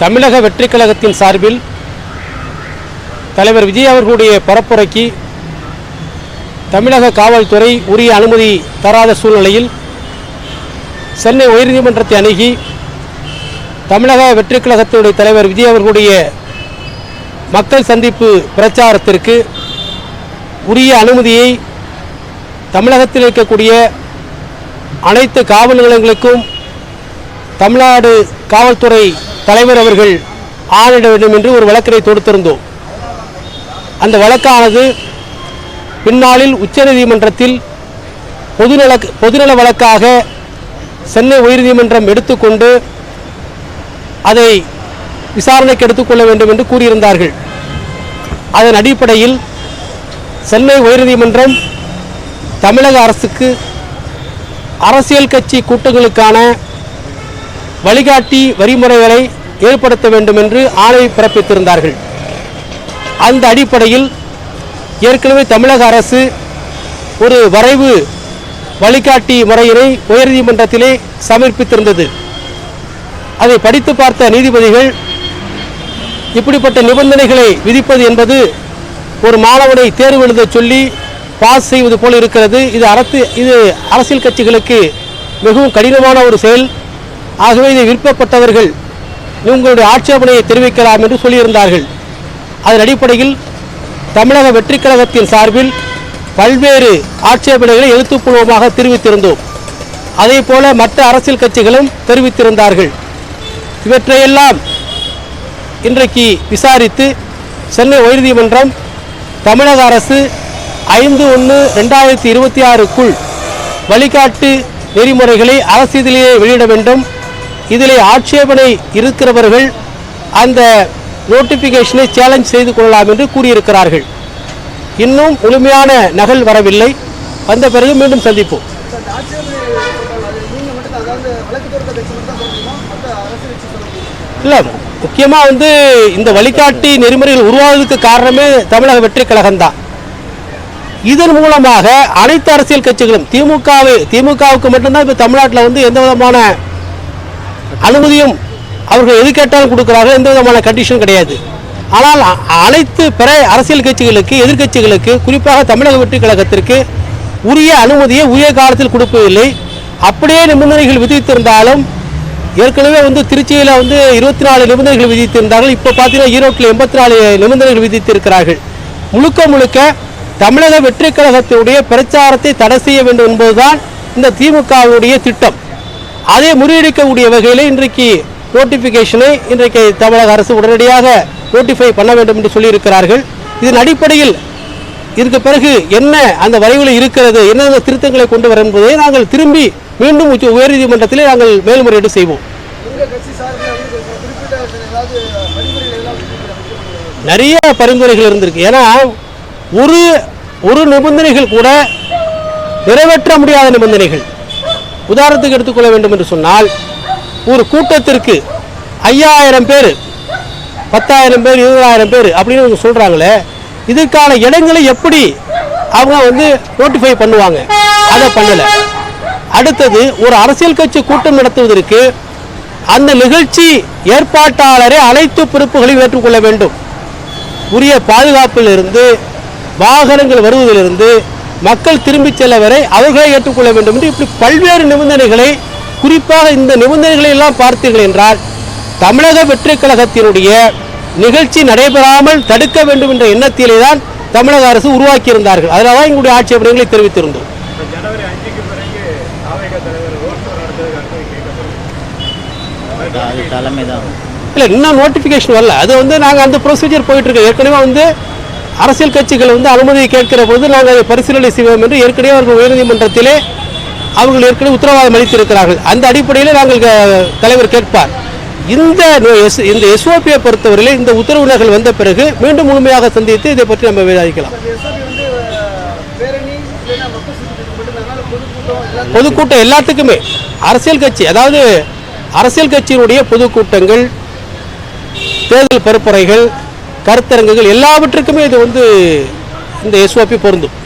தமிழக வெற்றிக் கழகத்தின் சார்பில் தலைவர் விஜய் அவர்களுடைய பரப்புரைக்கு தமிழக காவல்துறை உரிய அனுமதி தராத சூழ்நிலையில் சென்னை உயர்நீதிமன்றத்தை அணுகி தமிழக வெற்றிக் கழகத்தினுடைய தலைவர் விஜய் அவர்களுடைய மக்கள் சந்திப்பு பிரச்சாரத்திற்கு உரிய அனுமதியை தமிழகத்தில் இருக்கக்கூடிய அனைத்து காவல் நிலையங்களுக்கும் தமிழ்நாடு காவல்துறை தலைவர் அவர்கள் ஆணையிட வேண்டும் என்று ஒரு வழக்கினை தொடுத்திருந்தோம். அந்த வழக்கானது பின்னாளில் உச்சநீதிமன்றத்தில் பொதுநல பொதுநல வழக்காக சென்னை உயர்நீதிமன்றம் எடுத்துக்கொண்டு அதை விசாரணைக்கு எடுத்துக்கொள்ள வேண்டும் என்று கூறியிருந்தார்கள். அதன் அடிப்படையில் சென்னை உயர்நீதிமன்றம் தமிழக அரசுக்கு அரசியல் கட்சி கூட்டங்களுக்கான வழிகாட்டி வரிமுறைகளை ஏற்படுத்த வேண்டும் என்று ஆணை பிறப்பித்திருந்தார்கள். அந்த அடிப்படையில் ஏற்கனவே தமிழக அரசு ஒரு வரைவு வழிகாட்டி முறையினை உயர்நீதிமன்றத்திலே சமர்ப்பித்திருந்தது. அதை படித்து பார்த்த நீதிபதிகள் இப்படிப்பட்ட நிபந்தனைகளை விதிப்பது என்பது ஒரு மாணவனை தேர்வு எழுத சொல்லி பாஸ் செய்வது போல இருக்கிறது. இது அரசு இது அரசியல் கட்சிகளுக்கு மிகவும் கடினமான ஒரு செயல். ஆகவே இதை விருப்பப்பட்டவர்கள் உங்களுடைய ஆட்சேபனையை தெரிவிக்கலாம் என்று சொல்லியிருந்தார்கள். அதன் அடிப்படையில் தமிழக வெற்றிக் கழகத்தின் சார்பில் பல்வேறு ஆட்சேபனைகளை எழுத்துப்பூர்வமாக தெரிவித்திருந்தோம். அதே போல மற்ற அரசியல் கட்சிகளும் தெரிவித்திருந்தார்கள். இவற்றையெல்லாம் இன்றைக்கு விசாரித்து சென்னை உயர்நீதிமன்றம் தமிழக அரசு ஐந்து ஒன்று ரெண்டாயிரத்தி இருபத்தி ஆறுக்குள் வழிகாட்டு நெறிமுறைகளை அரசியலிலே வெளியிட வேண்டும் இதில் ஆட்சேபனை இருக்கிறவர்கள் அந்த நோட்டிஃபிகேஷனை சேலஞ்ச் செய்து கொள்ளலாம் என்று கூறியிருக்கிறார்கள். இன்னும் முழுமையான நகல் வரவில்லை. வந்த பிறகு மீண்டும் சந்திப்போம். இல்லை முக்கியமாக வந்து இந்த வழிகாட்டி நெறிமுறைகள் உருவாவதற்கு காரணமே தமிழக வெற்றிக் கழகம்தான். இதன் மூலமாக அனைத்து அரசியல் கட்சிகளும் திமுகவை திமுகவுக்கு மட்டும்தான் இப்போ தமிழ்நாட்டில் வந்து எந்த விதமான அனுமதியும் அவர்கள் எது கேட்டாலும் கொடுக்குறார்கள் எந்த விதமான கண்டிஷன் கிடையாது. ஆனால் அனைத்து பிற அரசியல் கட்சிகளுக்கு எதிர்க்கட்சிகளுக்கு குறிப்பாக தமிழக வெற்றி கழகத்திற்கு உரிய அனுமதியை உரிய காலத்தில் கொடுப்பதில்லை. அப்படியே நிபந்தனைகள் விதித்திருந்தாலும் ஏற்கனவே வந்து திருச்சியில் வந்து இருபத்தி நாலு நிபந்தனைகள் விதித்திருந்தார்கள். இப்போ பார்த்தீங்கன்னா ஈரோட்டில் எண்பத்தி நாலு நிபந்தனைகள் விதித்திருக்கிறார்கள். முழுக்க முழுக்க தமிழக வெற்றி கழகத்தினுடைய பிரச்சாரத்தை தடை செய்ய வேண்டும் என்பதுதான் இந்த திமுகவுடைய திட்டம். அதை முறியடிக்கக்கூடிய வகையில் இன்றைக்கு நோட்டிஃபிகேஷனை இன்றைக்கு தமிழக அரசு உடனடியாக நோட்டிஃபை பண்ண வேண்டும் என்று சொல்லியிருக்கிறார்கள். இதன் அடிப்படையில் இதற்கு பிறகு என்ன அந்த வரைவில் இருக்கிறது என்னென்ன திருத்தங்களை கொண்டு வர என்பதை நாங்கள் திரும்பி மீண்டும் உச்ச உயர்நீதிமன்றத்திலே நாங்கள் மேல்முறையீடு செய்வோம். நிறைய பரிந்துரைகள் இருந்திருக்கு. ஏன்னா ஒரு ஒரு நிபந்தனைகள் கூட நிறைவேற்ற முடியாத நிபந்தனைகள். உதாரணத்துக்கு எடுத்துக்கொள்ள வேண்டும் என்று சொன்னால் ஒரு கூட்டத்திற்கு ஐயாயிரம் பேர் பத்தாயிரம் பேர் இருபதாயிரம் பேர் அப்படின்னு அவங்க சொல்கிறாங்களே இதுக்கான இடங்களை எப்படி அவங்க வந்து நோட்டிஃபை பண்ணுவாங்க? அதை பண்ணலை. அடுத்தது ஒரு அரசியல் கட்சி கூட்டம் நடத்துவதற்கு அந்த நிகழ்ச்சி ஏற்பாட்டாளரே அனைத்து பொறுப்புகளையும் ஏற்றுக்கொள்ள வேண்டும். உரிய பாதுகாப்பிலிருந்து வாகனங்கள் வருவதிலிருந்து மக்கள் திரும்பிச் செல்ல வரை அவர்களே ஏற்றுக்கொள்ள வேண்டும் என்று இப்படி பல்வேறு நிபந்தனைகளை குறிப்பாக இந்த நிபந்தனைகளை எல்லாம் பார்த்தீர்கள் என்றால் தமிழக வெற்றிக் கழகத்தினுடைய நிகழ்ச்சி நடைபெறாமல் தடுக்க வேண்டும் என்ற எண்ணத்திலே தான் தமிழக அரசு உருவாக்கியிருந்தார்கள். அதனால தான் எங்களுடைய ஆட்சேபனைகளை தெரிவித்திருந்தோம். இல்லை இன்னும் நோட்டிஃபிகேஷன் வரல. அது வந்து நாங்கள் அந்த ப்ரொசீஜர் போயிட்டு இருக்கோம். ஏற்கனவே வந்து அரசியல் கட்சிகள் வந்து அனுமதி கேட்கிற பொழுது நாங்கள் அதை பரிசீலனை செய்வோம் என்று ஏற்கனவே அவர்கள் உயர்நீதிமன்றத்திலே அவர்கள் ஏற்கனவே உத்தரவாதம் அளித்திருக்கிறார்கள். அந்த அடிப்படையில் நாங்கள் தலைவர் கேட்பார். இந்த இந்த எஸ்ஓபியை பொறுத்தவரையில் இந்த உத்தரவுகள் வந்த பிறகு மீண்டும் முழுமையாக சந்தித்து இதை பற்றி நம்ம விவாதிக்கலாம். பொதுக்கூட்டம் எல்லாத்துக்குமே. அரசியல் கட்சி அதாவது அரசியல் கட்சியினுடைய பொதுக்கூட்டங்கள் தேர்தல் பரப்புரைகள் கருத்தரங்குகள் எல்லாவற்றுக்குமே இது வந்து இந்த எஸ்ஓபி பொருந்தும்.